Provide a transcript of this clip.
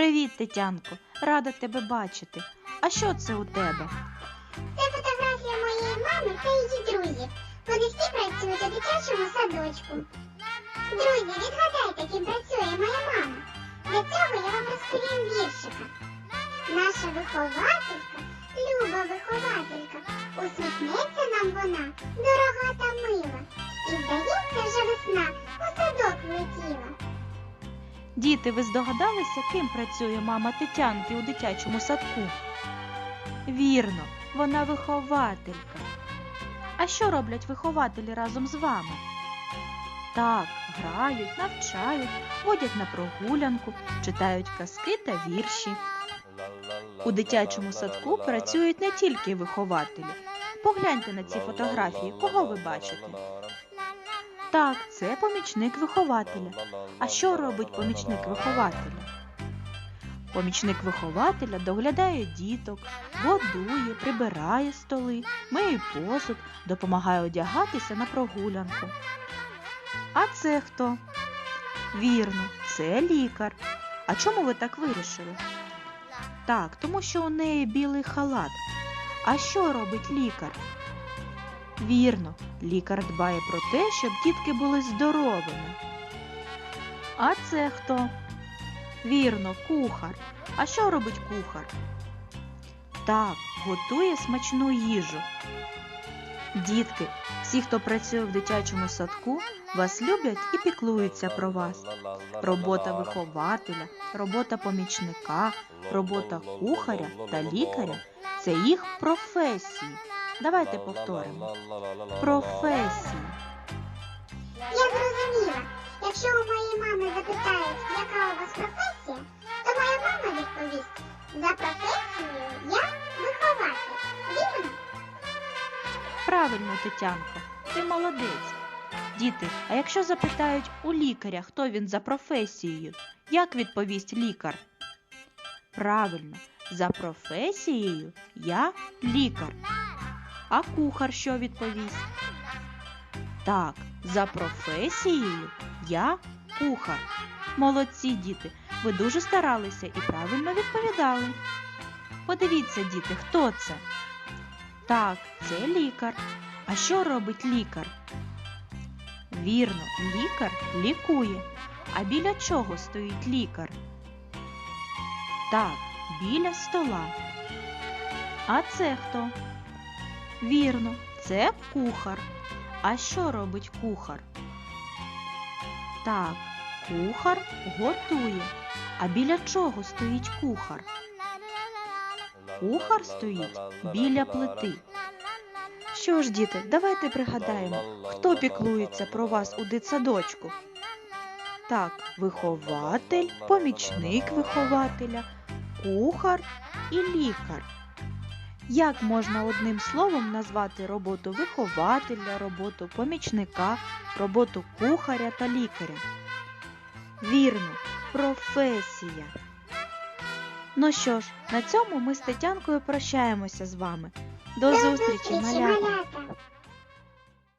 Привіт, Тетянко, рада тебе бачити. А що це у тебе? Це фотографія моєї мами та її друзів. Вони всі працюють у дитячому садочку. Друзі, відгадайте, ким працює моя мама. Для цього я вам розповім віршика. Наша вихователька, люба вихователька, усміхнеться нам вона, Діти, ви здогадалися, ким працює мама Тетянки у дитячому садку? Вірно, вона вихователька. А що роблять вихователі разом з вами? Так, грають, навчають, водять на прогулянку, читають казки та вірші. У дитячому садку працюють не тільки вихователі. Погляньте на ці фотографії, кого ви бачите? Так, це помічник вихователя. А що робить помічник вихователя? Помічник вихователя доглядає діток, годує, прибирає столи, миє посуд, допомагає одягатися на прогулянку. А це хто? Вірно, це лікар. А чому ви так вирішили? Так, тому що у неї білий халат. А що робить лікар? Вірно, лікар дбає про те, щоб дітки були здоровими. А це хто? Вірно, кухар. А що робить кухар? Так, готує смачну їжу. Дітки, всі, хто працює в дитячому садку, вас люблять і піклуються про вас. Робота вихователя, робота помічника, робота кухаря та лікаря це їх професії. Давайте повторимо. Професії. Я зрозуміла. Якщо у моєї мами запитають, яка у вас професія, то моя мама відповість, за професією я вихователь. Вірно? Правильно, Тетянко, ти молодець. Діти, а якщо запитають у лікаря, хто він за професією, як відповість лікар? Правильно, за професією я лікар. А кухар що відповість? Так, за професією я кухар. Молодці, діти, ви дуже старалися і правильно відповідали. Подивіться, діти, хто це? Так, це лікар. А що робить лікар? Вірно, лікар лікує. А біля чого стоїть лікар? Так, біля стола. А це хто? Вірно, це кухар. А що робить кухар? Так, кухар готує. А біля чого стоїть кухар? Кухар стоїть біля плити. Що ж, діти, давайте пригадаємо, хто піклується про вас у дитсадочку. Так, вихователь, помічник вихователя, кухар і лікар. Як можна одним словом назвати роботу вихователя, роботу помічника, роботу кухаря та лікаря? Вірно, професія. Ну що ж, на цьому ми з Тетянкою прощаємося з вами. До зустрічі, малята!